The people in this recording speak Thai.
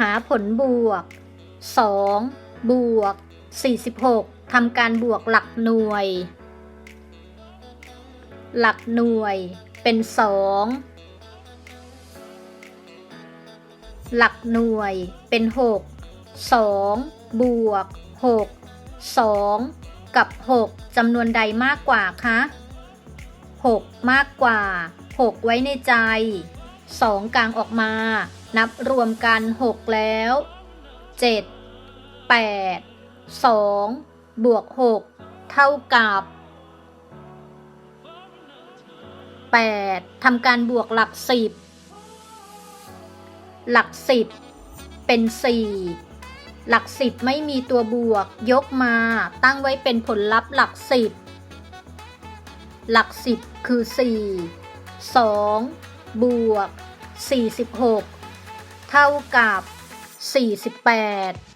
หาผลบวก 2 บวก 46ทำการบวกหลักหน่วย หลักหน่วยเป็น 2 หลักหน่วยเป็น 6 2 บวก 6 2 กับ 6จำนวนใดมากกว่าคะ 6 มากกว่า 6 ไว้ในใจ 2 กลางออกมา นับรวมกัน 6 แล้ว 7 8 2 บวก 6 เท่ากับ 8 ทำการบวกหลัก 10 หลัก 10 เป็น 4 หลัก 10 ไม่มีตัวบวก ยกมาตั้งไว้เป็นผลลัพธ์หลัก 10 หลัก 10 คือ 4 2 บวก46 เท่ากับ 48